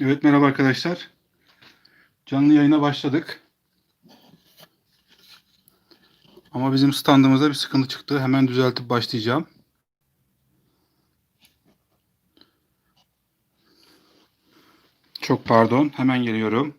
Evet merhaba arkadaşlar. Canlı yayına başladık. Ama bizim standımızda bir sıkıntı çıktı. Hemen düzeltip başlayacağım. Çok pardon. Hemen geliyorum.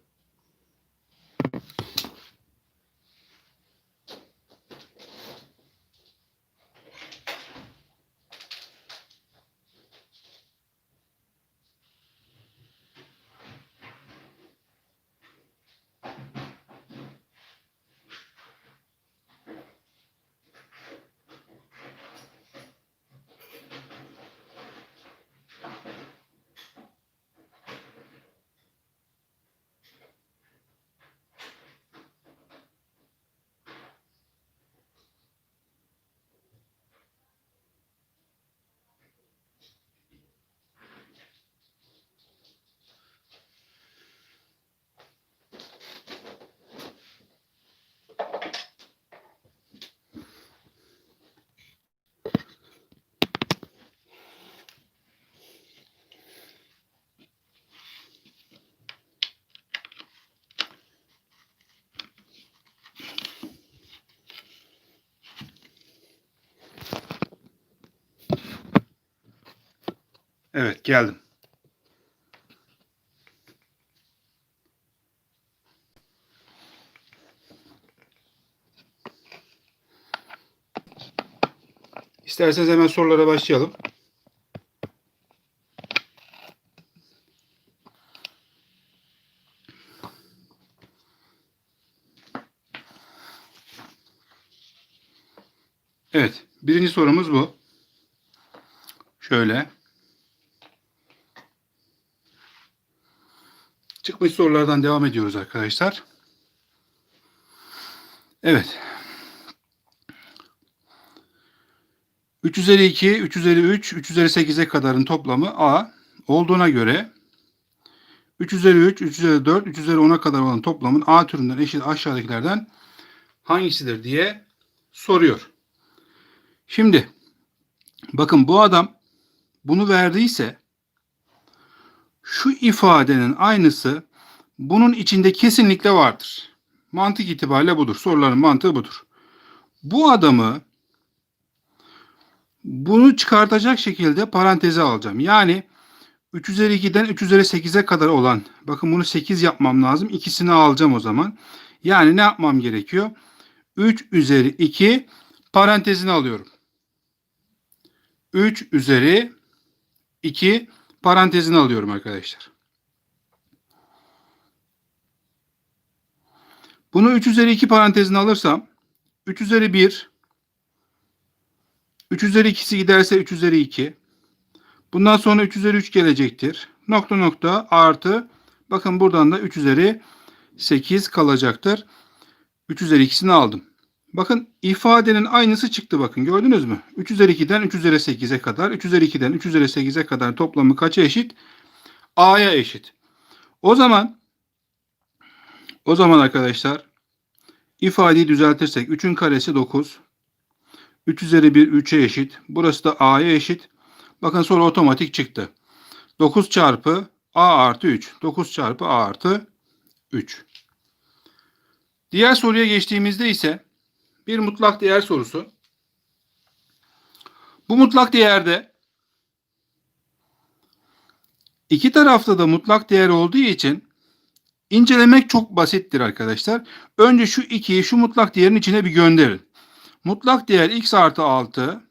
Evet geldim. İsterseniz hemen sorulara başlayalım. 60 sorulardan devam ediyoruz arkadaşlar. Evet. 3 üzeri 2, 3 kadarın toplamı A olduğuna göre 3 üzeri 3, 3 üzeri 4, 3 üzeri 10'a kadar olan toplamın A türünden eşit aşağıdakilerden hangisidir diye soruyor. Şimdi bakın bu adam bunu verdiyse şu ifadenin aynısı bunun içinde kesinlikle vardır. Mantık itibariyle budur. Soruların mantığı budur. Bu adamı bunu çıkartacak şekilde paranteze alacağım. Yani 3 üzeri 2'den 3 üzeri 8'e kadar olan bakın bunu 8 yapmam lazım. İkisini alacağım o zaman. Yani ne yapmam gerekiyor? 3 üzeri 2 parantezini alıyorum. 3 üzeri 2 parantezini alıyorum arkadaşlar. Bunu 3 üzeri 2 parantezine alırsam 3 üzeri 1 3 üzeri 2'si giderse 3 üzeri 2 bundan sonra 3 üzeri 3 gelecektir. Nokta nokta artı bakın buradan da 3 üzeri 8 kalacaktır. 3 üzeri 2'sini aldım. Bakın ifadenin aynısı çıktı bakın gördünüz mü? 3 üzeri 2'den 3 üzeri 8'e kadar 3 üzeri 2'den 3 üzeri 8'e kadar toplamı kaça eşit? A'ya eşit. O zaman o zaman arkadaşlar ifadeyi düzeltirsek 3'ün karesi 9. 3 üzeri 1 3'e eşit. Burası da A'ya eşit. Bakın soru otomatik çıktı. 9 çarpı A artı 3. 9 çarpı A artı 3. Diğer soruya geçtiğimizde ise bir mutlak değer sorusu. Bu mutlak değerde iki tarafta da mutlak değer olduğu için incelemek çok basittir arkadaşlar. Önce şu 2'yi şu mutlak değerin içine bir gönderin. Mutlak değer x artı 6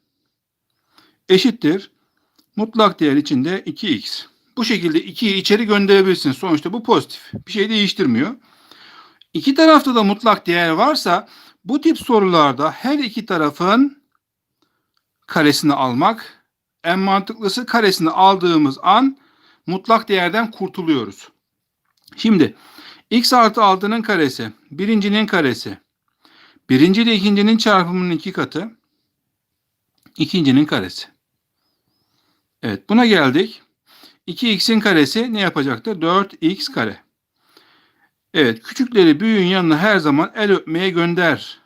eşittir. Mutlak değer içinde 2x. Bu şekilde 2'yi içeri gönderebilirsiniz. Sonuçta bu pozitif. Bir şey değiştirmiyor. İki tarafta da mutlak değer varsa bu tip sorularda her iki tarafın karesini almak en mantıklısı karesini aldığımız an mutlak değerden kurtuluyoruz. Şimdi x artı 6'nın karesi birincinin karesi birinci ile ikincinin çarpımının iki katı ikincinin karesi. Evet buna geldik. 2x'in karesi ne yapacaktır? 4x kare. Evet, küçükleri büyüğün yanına her zaman el öpmeye gönder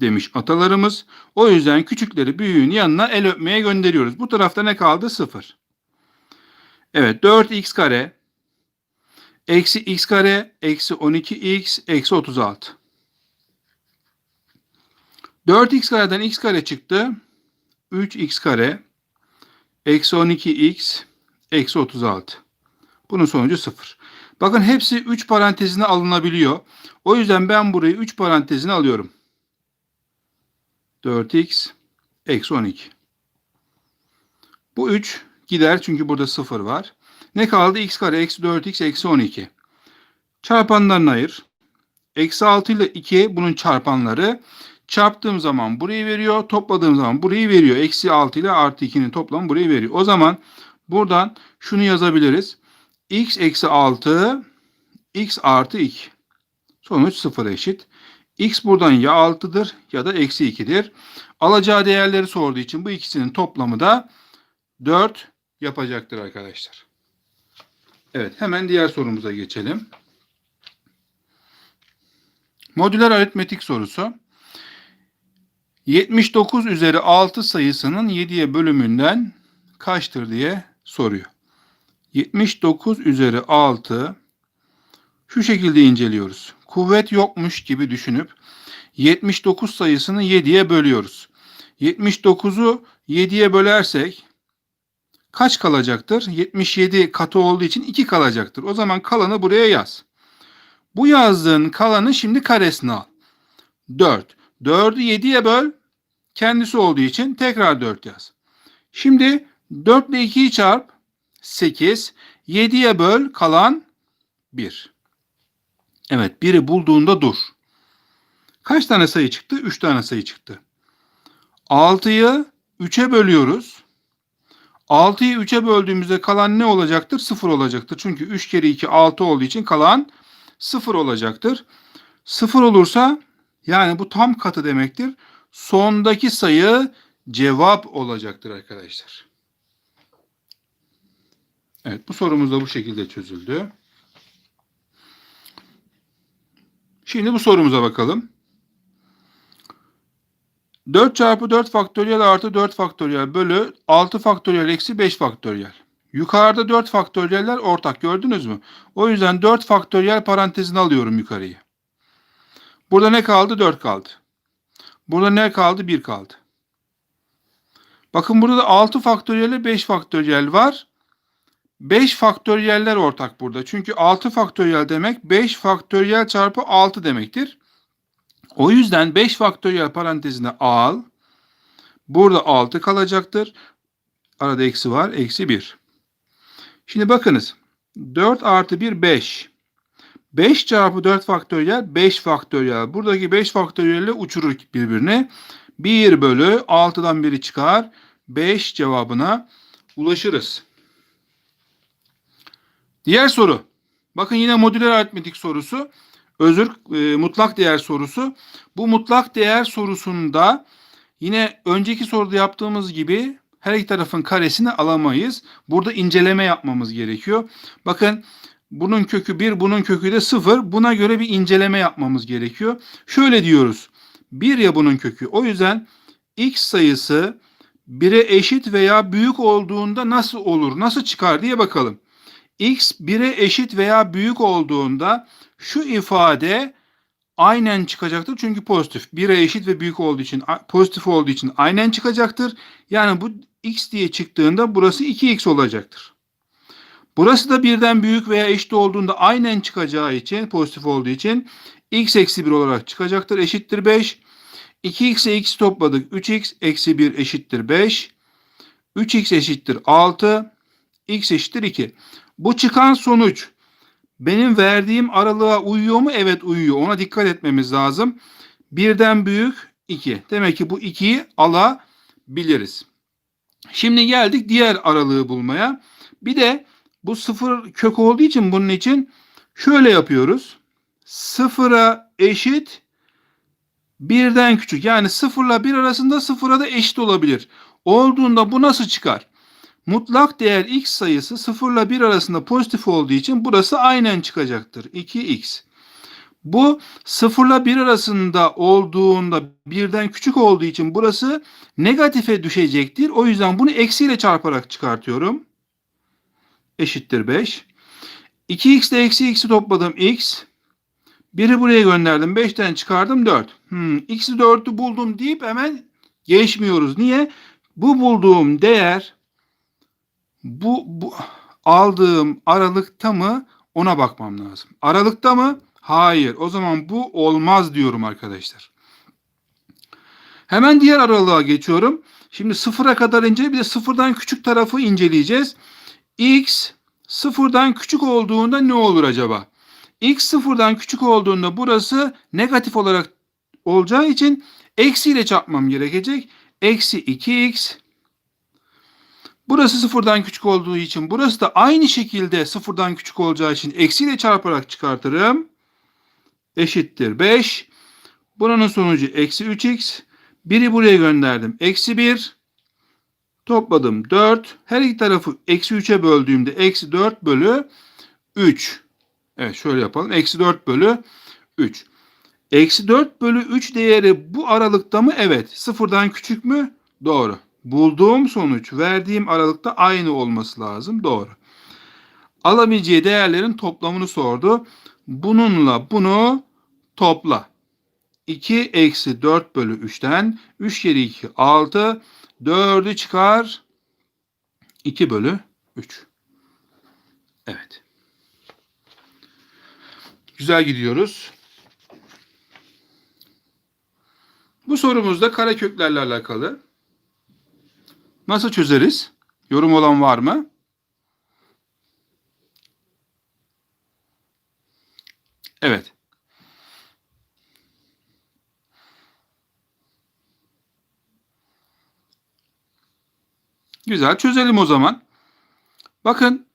demiş atalarımız. O yüzden küçükleri büyüğün yanına el öpmeye gönderiyoruz. Bu tarafta ne kaldı? 0. Evet, 4x kare Eksi x kare eksi 12x eksi 36. 4x kareden x kare çıktı. 3x kare eksi 12x eksi 36. Bunun sonucu 0. Bakın hepsi 3 parantezine alınabiliyor. O yüzden ben burayı 3 parantezine alıyorum. 4x eksi 12. Bu 3 gider çünkü burada 0 var. Ne kaldı? x kare eksi 4x eksi 12. Çarpanlarını ayır. Eksi 6 ile 2 bunun çarpanları. Çarptığım zaman burayı veriyor. Topladığım zaman burayı veriyor. Eksi 6 ile artı 2'nin toplamı burayı veriyor. O zaman buradan şunu yazabiliriz. x eksi 6 x artı 2. Sonuç 0 eşit. x buradan ya 6'dır ya da eksi 2'dir. Alacağı değerleri sorduğu için bu ikisinin toplamı da 4 yapacaktır arkadaşlar. Evet hemen diğer sorumuza geçelim. Modüler aritmetik sorusu. 79 üzeri 6 sayısının 7'ye bölümünden kaçtır diye soruyor. 79 üzeri 6 şu şekilde inceliyoruz. Kuvvet yokmuş gibi düşünüp 79 sayısını 7'ye bölüyoruz. 79'u 7'ye bölersek kaç kalacaktır? 77 katı olduğu için 2 kalacaktır. O zaman kalanı buraya yaz. Bu yazdığın kalanı şimdi karesine al. 4. 4'ü 7'ye böl. Kendisi olduğu için tekrar 4 yaz. Şimdi 4 ile 2'yi çarp. 8. 7'ye böl kalan 1. Evet 1'i bulduğunda dur. Kaç tane sayı çıktı? 3 tane sayı çıktı. 6'yı 3'e bölüyoruz. 6'yı 3'e böldüğümüzde kalan ne olacaktır? 0 olacaktır. Çünkü 3 kere 2 6 olduğu için kalan 0 olacaktır. 0 olursa yani bu tam katı demektir. Sondaki sayı cevap olacaktır arkadaşlar. Evet bu sorumuz da bu şekilde çözüldü. Şimdi bu sorumuza bakalım. 4 çarpı 4 faktöriyel artı 4 faktöriyel bölü 6 faktöriyel eksi 5 faktöriyel. Yukarıda 4 faktöriyeller ortak gördünüz mü? O yüzden 4 faktöriyel parantezine alıyorum yukarıyı. Burada ne kaldı? 4 kaldı. Burada ne kaldı? 1 kaldı. Bakın burada da 6 faktöriyel ile 5 faktöriyel var. 5 faktöriyeller ortak burada. Çünkü 6 faktöriyel demek 5 faktöriyel çarpı 6 demektir. O yüzden 5 faktöriyel parantezine al. Burada 6 kalacaktır. Arada eksi var. Eksi 1. Şimdi bakınız. 4 artı 1 5. 5 çarpı 4 faktöriyel 5 faktöriyel. Buradaki 5 faktöriyelle uçurur birbirini. 1 bölü 6'dan biri çıkar. 5 cevabına ulaşırız. Diğer soru. Bakın yine modüler aritmetik sorusu. Özür e, mutlak değer sorusu. Bu mutlak değer sorusunda yine önceki soruda yaptığımız gibi her iki tarafın karesini alamayız. Burada inceleme yapmamız gerekiyor. Bakın bunun kökü 1, bunun kökü de 0. Buna göre bir inceleme yapmamız gerekiyor. Şöyle diyoruz. 1 ya bunun kökü. O yüzden x sayısı 1'e eşit veya büyük olduğunda nasıl olur, nasıl çıkar diye bakalım. x 1'e eşit veya büyük olduğunda şu ifade aynen çıkacaktır. Çünkü pozitif. 1'e eşit ve büyük olduğu için, pozitif olduğu için aynen çıkacaktır. Yani bu x diye çıktığında burası 2x olacaktır. Burası da birden büyük veya eşit olduğunda aynen çıkacağı için, pozitif olduğu için x eksi 1 olarak çıkacaktır. Eşittir 5. 2x ile x topladık. 3x eksi 1 eşittir 5. 3x eşittir 6. x eşittir 2. Bu çıkan sonuç benim verdiğim aralığa uyuyor mu? Evet uyuyor. Ona dikkat etmemiz lazım. Birden büyük 2. Demek ki bu 2'yi alabiliriz. Şimdi geldik diğer aralığı bulmaya. Bir de bu sıfır kök olduğu için bunun için şöyle yapıyoruz. Sıfıra eşit birden küçük. Yani sıfırla bir arasında sıfıra da eşit olabilir. Olduğunda bu nasıl çıkar? Mutlak değer x sayısı 0 ile 1 arasında pozitif olduğu için burası aynen çıkacaktır. 2x. Bu 0 ile 1 arasında olduğunda birden küçük olduğu için burası negatife düşecektir. O yüzden bunu eksiyle çarparak çıkartıyorum. Eşittir 5. 2x ile eksi x'i topladım x. Biri buraya gönderdim. 5'ten çıkardım 4. Hmm, x'i 4'ü buldum deyip hemen geçmiyoruz. Niye? Bu bulduğum değer bu, bu aldığım aralıkta mı ona bakmam lazım. Aralıkta mı? Hayır. O zaman bu olmaz diyorum arkadaşlar. Hemen diğer aralığa geçiyorum. Şimdi sıfıra kadar ince bir de sıfırdan küçük tarafı inceleyeceğiz. X sıfırdan küçük olduğunda ne olur acaba? X sıfırdan küçük olduğunda burası negatif olarak olacağı için eksiyle çarpmam gerekecek. Eksi 2x. Burası sıfırdan küçük olduğu için burası da aynı şekilde sıfırdan küçük olacağı için eksiyle çarparak çıkartırım. Eşittir 5. Buranın sonucu eksi 3x. Biri buraya gönderdim. Eksi 1. Topladım 4. Her iki tarafı eksi 3'e böldüğümde eksi 4 bölü 3. Evet şöyle yapalım. Eksi 4 bölü 3. Eksi 4 bölü 3 değeri bu aralıkta mı? Evet. Sıfırdan küçük mü? Doğru. Bulduğum sonuç verdiğim aralıkta aynı olması lazım. Doğru. Alabileceği değerlerin toplamını sordu. Bununla bunu topla. 2 eksi 4 bölü 3'ten 3 kere 2 6 4'ü çıkar 2 bölü 3. Evet. Güzel gidiyoruz. Bu sorumuzda kareköklerle alakalı. Nasıl çözeriz? Yorum olan var mı? Evet. Güzel çözelim o zaman. Bakın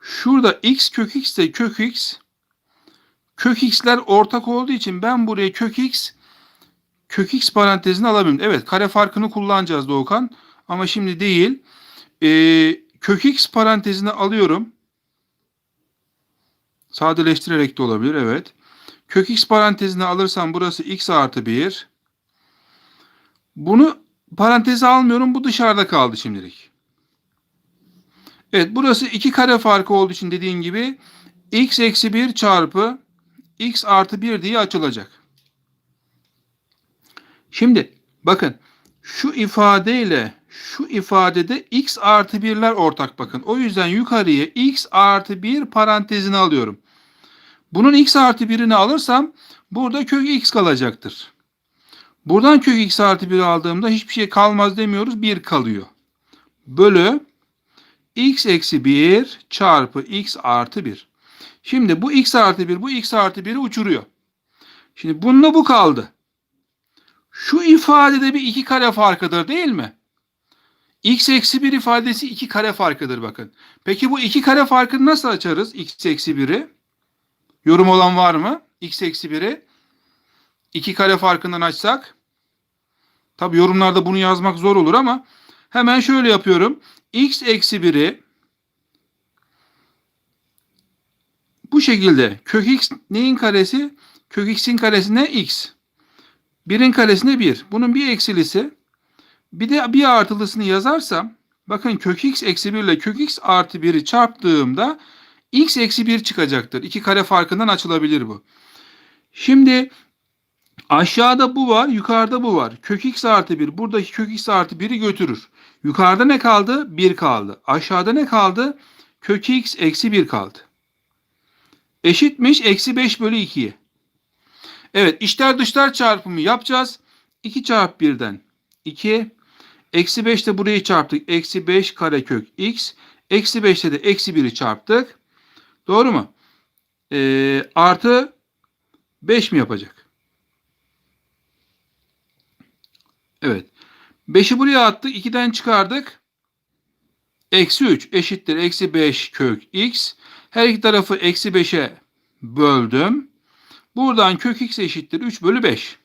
şurada x kök x de kök x kök x'ler ortak olduğu için ben buraya kök x kök x parantezini alamıyorum. Evet kare farkını kullanacağız Doğukan ama şimdi değil. Ee, kök x parantezini alıyorum. Sadeleştirerek de olabilir evet. Kök x parantezini alırsam burası x artı 1. Bunu paranteze almıyorum. Bu dışarıda kaldı şimdilik. Evet burası iki kare farkı olduğu için dediğin gibi x eksi 1 çarpı x artı 1 diye açılacak. Şimdi bakın şu ifadeyle şu ifadede x artı 1'ler ortak bakın. O yüzden yukarıya x artı 1 parantezini alıyorum. Bunun x artı 1'ini alırsam burada kök x kalacaktır. Buradan kök x artı 1 aldığımda hiçbir şey kalmaz demiyoruz. 1 kalıyor. Bölü x eksi 1 çarpı x artı 1. Şimdi bu x artı 1 bu x artı 1'i uçuruyor. Şimdi bununla bu kaldı. Şu ifadede bir iki kare farkıdır değil mi? x eksi 1 ifadesi iki kare farkıdır bakın. Peki bu iki kare farkını nasıl açarız? x eksi 1'i. Yorum olan var mı? x eksi 1'i. 2 kare farkından açsak. Tabi yorumlarda bunu yazmak zor olur ama hemen şöyle yapıyorum. x eksi 1'i bu şekilde kök x neyin karesi? Kök x'in karesi ne? x. 1'in karesine 1. Bunun bir eksilisi bir de bir artılısını yazarsam bakın kök x eksi 1 ile kök x artı 1'i çarptığımda x eksi 1 çıkacaktır. 2 kare farkından açılabilir bu. Şimdi Aşağıda bu var, yukarıda bu var. Kök x artı 1. Buradaki kök x artı 1'i götürür. Yukarıda ne kaldı? 1 kaldı. Aşağıda ne kaldı? Kök x eksi 1 kaldı. Eşitmiş eksi 5 bölü 2'ye. Evet içler dışlar çarpımı yapacağız. 2 çarpı 1'den 2. Eksi 5 de burayı çarptık. Eksi 5 karekök x. Eksi 5'te de eksi 1'i çarptık. Doğru mu? Ee, artı 5 mi yapacak? Evet. 5'i buraya attık. 2'den çıkardık. Eksi 3 eşittir. Eksi 5 kök x. Her iki tarafı eksi 5'e böldüm. Buradan kök x eşittir 3 bölü 5.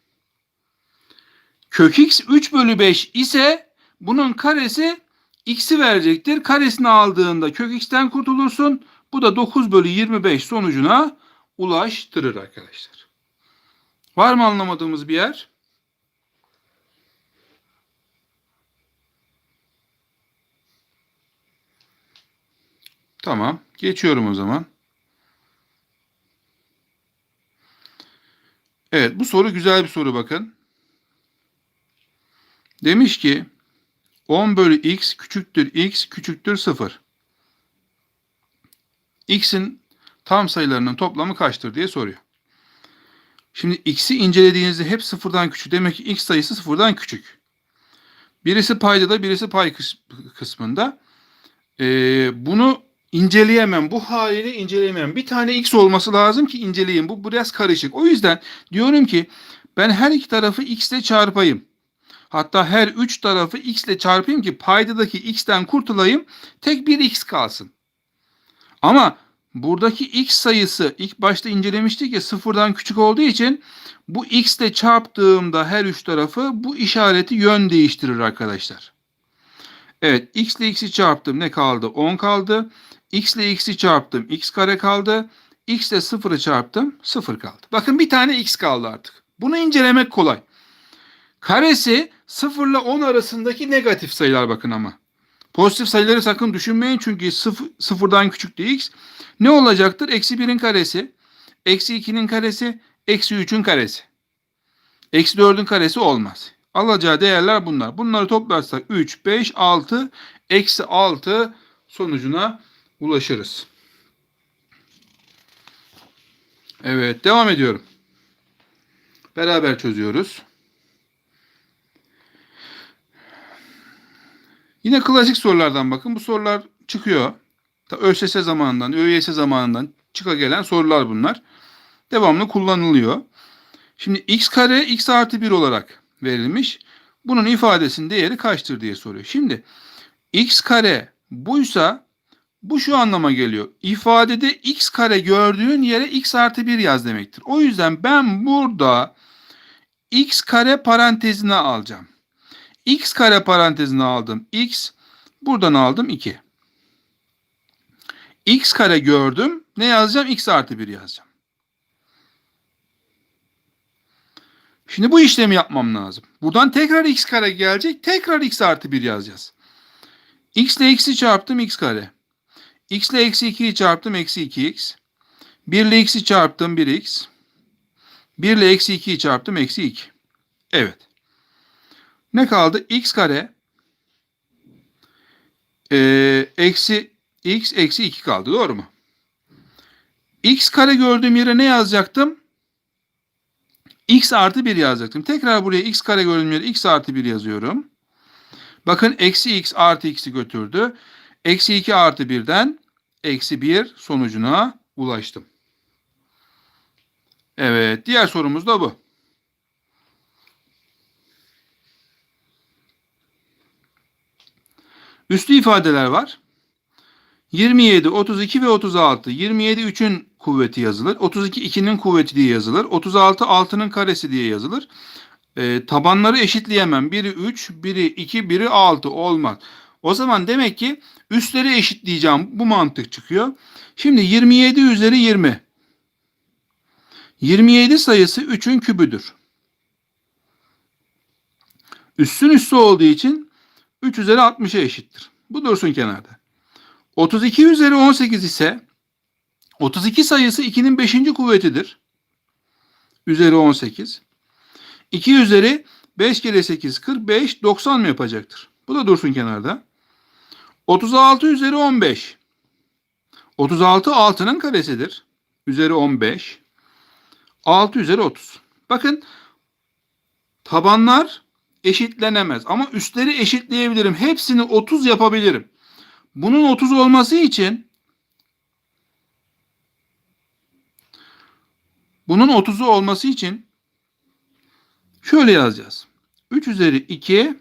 Kök x 3 bölü 5 ise bunun karesi x'i verecektir. Karesini aldığında kök x'ten kurtulursun. Bu da 9 bölü 25 sonucuna ulaştırır arkadaşlar. Var mı anlamadığımız bir yer? Tamam. Geçiyorum o zaman. Evet bu soru güzel bir soru bakın. Demiş ki 10 bölü x küçüktür x küçüktür 0. x'in tam sayılarının toplamı kaçtır diye soruyor. Şimdi x'i incelediğinizde hep sıfırdan küçük. Demek ki x sayısı sıfırdan küçük. Birisi paydada birisi pay kıs- kısmında. Ee, bunu inceleyemem. Bu haliyle inceleyemem. Bir tane x olması lazım ki inceleyeyim. Bu biraz karışık. O yüzden diyorum ki ben her iki tarafı x ile çarpayım. Hatta her üç tarafı x ile çarpayım ki paydadaki x'ten kurtulayım. Tek bir x kalsın. Ama buradaki x sayısı ilk başta incelemiştik ya sıfırdan küçük olduğu için bu x ile çarptığımda her üç tarafı bu işareti yön değiştirir arkadaşlar. Evet x ile x'i çarptım ne kaldı? 10 kaldı. X ile x'i çarptım x kare kaldı. x ile 0'ı çarptım 0 kaldı. Bakın bir tane x kaldı artık. Bunu incelemek kolay. Karesi 0 ile 10 arasındaki negatif sayılar bakın ama. Pozitif sayıları sakın düşünmeyin çünkü 0, sıfırdan küçük de x. Ne olacaktır? Eksi 1'in karesi, eksi 2'nin karesi, eksi 3'ün karesi. Eksi 4'ün karesi olmaz. Alacağı değerler bunlar. Bunları toplarsak 3, 5, 6, eksi 6 sonucuna ulaşırız. Evet devam ediyorum. Beraber çözüyoruz. Yine klasik sorulardan bakın. Bu sorular çıkıyor. Ta ÖSS zamanından, ÖYS zamanından çıka gelen sorular bunlar. Devamlı kullanılıyor. Şimdi x kare x artı 1 olarak verilmiş. Bunun ifadesinin değeri kaçtır diye soruyor. Şimdi x kare buysa bu şu anlama geliyor. İfadede x kare gördüğün yere x artı 1 yaz demektir. O yüzden ben burada x kare parantezine alacağım. x kare parantezine aldım. x buradan aldım 2. x kare gördüm. Ne yazacağım? x artı 1 yazacağım. Şimdi bu işlemi yapmam lazım. Buradan tekrar x kare gelecek. Tekrar x artı 1 yazacağız. x ile x'i çarptım x kare. X ile eksi 2'yi çarptım eksi 2x. 1 ile x'i çarptım 1x. 1 ile eksi 2'yi çarptım eksi 2. Evet. Ne kaldı? x kare eee, eksi x eksi 2 kaldı. Doğru mu? x kare gördüğüm yere ne yazacaktım? x artı 1 yazacaktım. Tekrar buraya x kare gördüğüm yere x artı 1 yazıyorum. Bakın eksi x artı x'i götürdü. Eksi 2 artı 1'den eksi 1 sonucuna ulaştım. Evet diğer sorumuz da bu. Üslü ifadeler var. 27, 32 ve 36. 27 3'ün kuvveti yazılır. 32 2'nin kuvveti diye yazılır. 36 6'nın karesi diye yazılır. Ee, tabanları eşitleyemem. Biri 3, biri 2, biri 6 olmaz. O zaman demek ki üstleri eşitleyeceğim. Bu mantık çıkıyor. Şimdi 27 üzeri 20. 27 sayısı 3'ün kübüdür. Üssün üssü olduğu için 3 üzeri 60'a eşittir. Bu dursun kenarda. 32 üzeri 18 ise 32 sayısı 2'nin 5. kuvvetidir. Üzeri 18. 2 üzeri 5 kere 8 45 90 mı yapacaktır? Bu da dursun kenarda. 36 üzeri 15. 36 6'nın karesidir. Üzeri 15. 6 üzeri 30. Bakın tabanlar eşitlenemez ama üstleri eşitleyebilirim. Hepsini 30 yapabilirim. Bunun 30 olması için bunun 30'u olması için şöyle yazacağız. 3 üzeri 2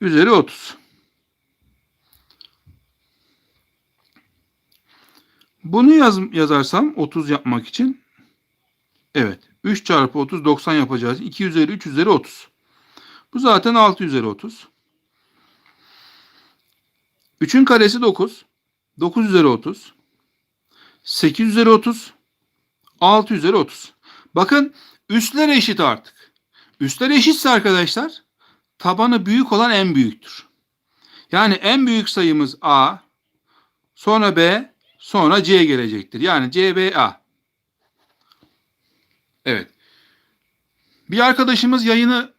üzeri 30. Bunu yaz, yazarsam 30 yapmak için evet 3 çarpı 30 90 yapacağız. 2 üzeri 3 üzeri 30. Bu zaten 6 üzeri 30. 3'ün karesi 9. 9 üzeri 30. 8 üzeri 30. 6 üzeri 30. Bakın üstler eşit artık. Üstler eşitse arkadaşlar tabanı büyük olan en büyüktür. Yani en büyük sayımız A, sonra B, sonra C gelecektir. Yani CBA. Evet. Bir arkadaşımız yayını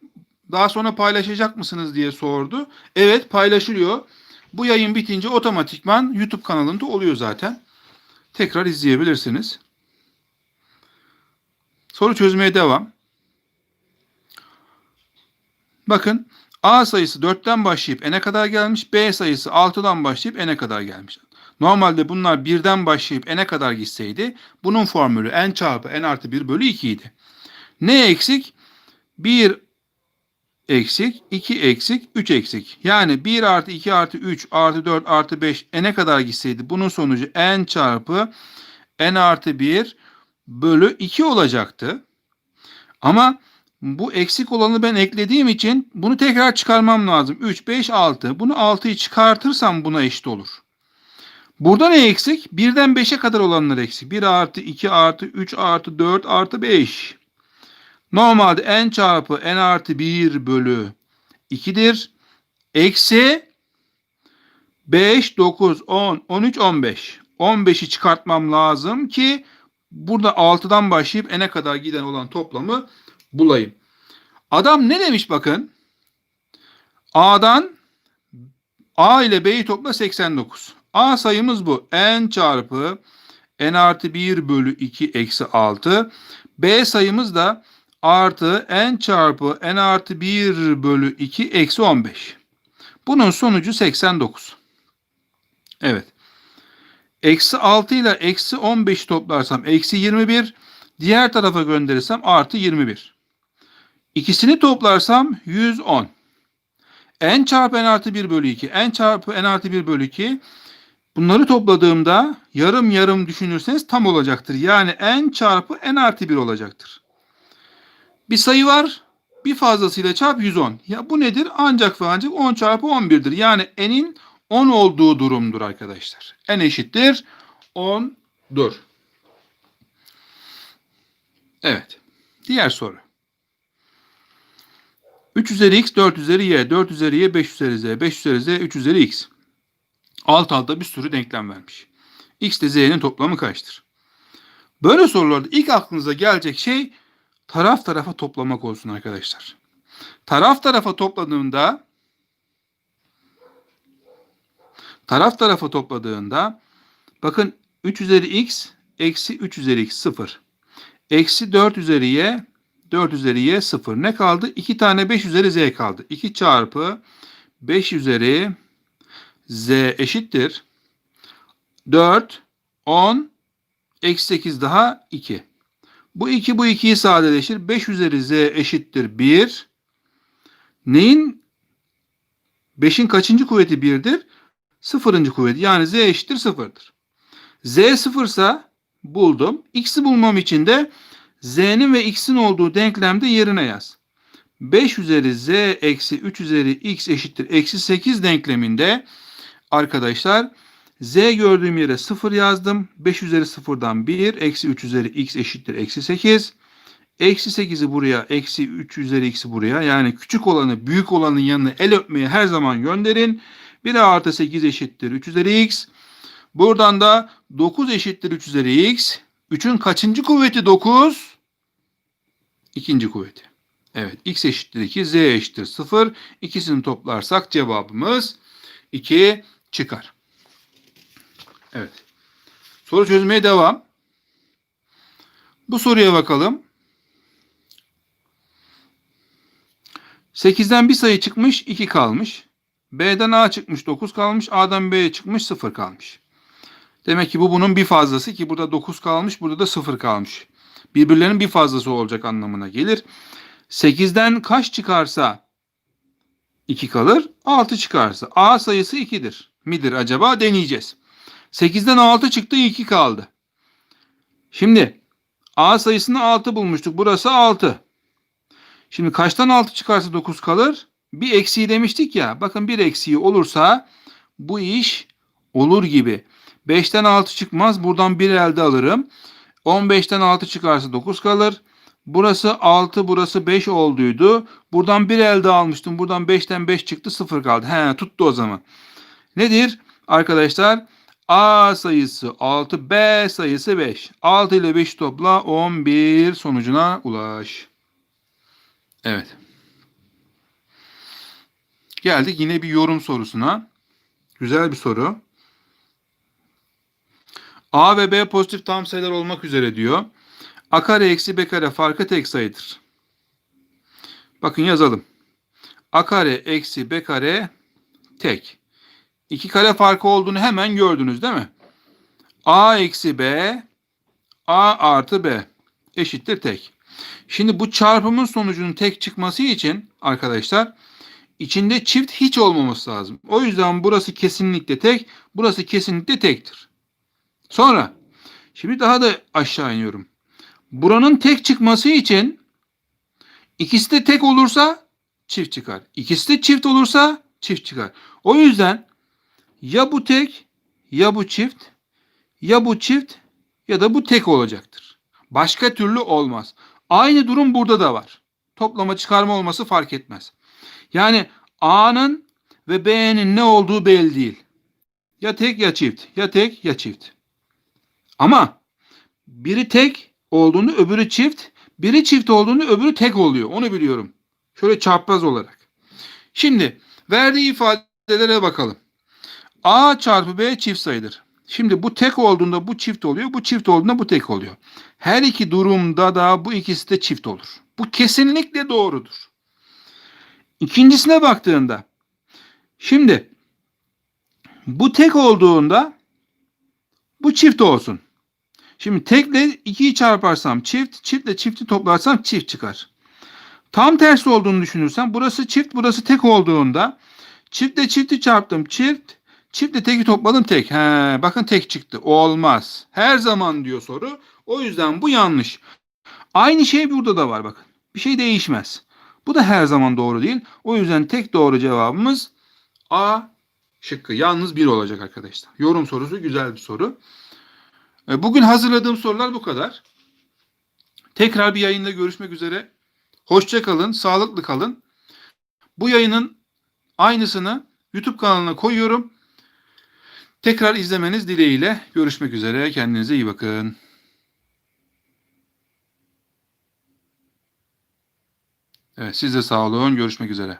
daha sonra paylaşacak mısınız diye sordu. Evet paylaşılıyor. Bu yayın bitince otomatikman YouTube kanalında oluyor zaten. Tekrar izleyebilirsiniz. Soru çözmeye devam. Bakın A sayısı 4'ten başlayıp n'e kadar gelmiş. B sayısı 6'dan başlayıp n'e kadar gelmiş. Normalde bunlar 1'den başlayıp n'e kadar gitseydi bunun formülü n çarpı n artı 1 bölü 2 idi. Ne eksik? 1 eksik, 2 eksik, 3 eksik. Yani 1 artı 2 artı 3 artı 4 artı 5 n'e kadar gitseydi bunun sonucu n çarpı n artı 1 bölü 2 olacaktı. Ama bu eksik olanı ben eklediğim için bunu tekrar çıkarmam lazım. 3, 5, 6. Bunu 6'yı çıkartırsam buna eşit olur. Burada ne eksik? 1'den 5'e kadar olanlar eksik. 1 artı 2 artı 3 artı 4 artı 5. Normalde n çarpı n artı 1 bölü 2'dir. Eksi 5, 9, 10, 13, 15. 15'i çıkartmam lazım ki burada 6'dan başlayıp n'e kadar giden olan toplamı bulayım. Adam ne demiş bakın? A'dan A ile B'yi topla 89. A sayımız bu. N çarpı N artı 1 bölü 2 eksi 6. B sayımız da artı N çarpı N artı 1 bölü 2 eksi 15. Bunun sonucu 89. Evet. Eksi 6 ile eksi 15 toplarsam eksi 21. Diğer tarafa gönderirsem artı 21. İkisini toplarsam 110. n çarpı n artı 1 bölü 2. n çarpı n artı 1 bölü 2. Bunları topladığımda yarım yarım düşünürseniz tam olacaktır. Yani n çarpı n artı 1 olacaktır. Bir sayı var. Bir fazlasıyla çarp 110. Ya bu nedir? Ancak ve ancak 10 çarpı 11'dir. Yani n'in 10 olduğu durumdur arkadaşlar. n eşittir 10'dur. Evet. Diğer soru. 3 üzeri x, 4 üzeri y, 4 üzeri y, 5 üzeri z, 5 üzeri z, 3 üzeri x. Alt alta bir sürü denklem vermiş. x ile z'nin toplamı kaçtır? Böyle sorularda ilk aklınıza gelecek şey taraf tarafa toplamak olsun arkadaşlar. Taraf tarafa topladığında taraf tarafa topladığında bakın 3 üzeri x eksi 3 üzeri x 0. Eksi 4 üzeri y 4 üzeri y 0. Ne kaldı? 2 tane 5 üzeri z kaldı. 2 çarpı 5 üzeri z eşittir. 4, 10, eksi 8 daha 2. Bu 2 bu 2'yi sadeleşir. 5 üzeri z eşittir 1. Neyin? 5'in kaçıncı kuvveti 1'dir? Sıfırıncı kuvveti. Yani z eşittir 0'dır. z 0 ise buldum. X'i bulmam için de z'nin ve x'in olduğu denklemde yerine yaz. 5 üzeri z eksi 3 üzeri x eşittir eksi 8 denkleminde arkadaşlar z gördüğüm yere 0 yazdım. 5 üzeri 0'dan 1 eksi 3 üzeri x eşittir eksi 8. Eksi 8'i buraya eksi 3 üzeri x'i buraya yani küçük olanı büyük olanın yanına el öpmeye her zaman gönderin. 1 artı 8 eşittir 3 üzeri x. Buradan da 9 eşittir 3 üzeri x. 3'ün kaçıncı kuvveti 9? İkinci kuvveti. Evet x eşittir 2, z eşittir 0. İkisini toplarsak cevabımız 2 çıkar. Evet. Soru çözmeye devam. Bu soruya bakalım. 8'den bir sayı çıkmış 2 kalmış. B'den A çıkmış 9 kalmış. A'dan B'ye çıkmış 0 kalmış. Demek ki bu bunun bir fazlası ki burada 9 kalmış burada da 0 kalmış. Birbirlerinin bir fazlası olacak anlamına gelir. 8'den kaç çıkarsa 2 kalır. 6 çıkarsa A sayısı 2'dir. Midir acaba deneyeceğiz. 8'den 6 çıktı 2 kaldı. Şimdi A sayısını 6 bulmuştuk. Burası 6. Şimdi kaçtan 6 çıkarsa 9 kalır? Bir eksiği demiştik ya. Bakın bir eksiği olursa bu iş olur gibi. 5'ten 6 çıkmaz. Buradan 1 elde alırım. 15'ten 6 çıkarsa 9 kalır. Burası 6, burası 5 olduydu. Buradan 1 elde almıştım. Buradan 5'ten 5 çıktı 0 kaldı. He tuttu o zaman. Nedir? Arkadaşlar A sayısı 6, B sayısı 5. 6 ile 5 topla 11 sonucuna ulaş. Evet. Geldik yine bir yorum sorusuna. Güzel bir soru. A ve B pozitif tam sayılar olmak üzere diyor. A kare eksi B kare farkı tek sayıdır. Bakın yazalım. A kare eksi B kare tek. İki kare farkı olduğunu hemen gördünüz değil mi? A eksi B A artı B eşittir tek. Şimdi bu çarpımın sonucunun tek çıkması için arkadaşlar içinde çift hiç olmaması lazım. O yüzden burası kesinlikle tek, burası kesinlikle tektir. Sonra şimdi daha da aşağı iniyorum. Buranın tek çıkması için ikisi de tek olursa çift çıkar. İkisi de çift olursa çift çıkar. O yüzden ya bu tek ya bu çift ya bu çift ya da bu tek olacaktır. Başka türlü olmaz. Aynı durum burada da var. Toplama çıkarma olması fark etmez. Yani A'nın ve B'nin ne olduğu belli değil. Ya tek ya çift. Ya tek ya çift. Ama biri tek olduğunu öbürü çift, biri çift olduğunu öbürü tek oluyor. Onu biliyorum. Şöyle çapraz olarak. Şimdi verdiği ifadelere bakalım. A çarpı B çift sayıdır. Şimdi bu tek olduğunda bu çift oluyor, bu çift olduğunda bu tek oluyor. Her iki durumda da bu ikisi de çift olur. Bu kesinlikle doğrudur. İkincisine baktığında şimdi bu tek olduğunda bu çift olsun. Şimdi tekle 2'yi çarparsam çift, çiftle çifti toplarsam çift çıkar. Tam tersi olduğunu düşünürsem burası çift, burası tek olduğunda çiftle çifti çarptım çift, çiftle teki topladım tek. He, bakın tek çıktı. Olmaz. Her zaman diyor soru. O yüzden bu yanlış. Aynı şey burada da var bakın. Bir şey değişmez. Bu da her zaman doğru değil. O yüzden tek doğru cevabımız A şıkkı. Yalnız bir olacak arkadaşlar. Yorum sorusu güzel bir soru. E, Bugün hazırladığım sorular bu kadar. Tekrar bir yayında görüşmek üzere. Hoşça kalın, sağlıklı kalın. Bu yayının aynısını YouTube kanalına koyuyorum. Tekrar izlemeniz dileğiyle görüşmek üzere. Kendinize iyi bakın. Evet, siz de sağ olun. Görüşmek üzere.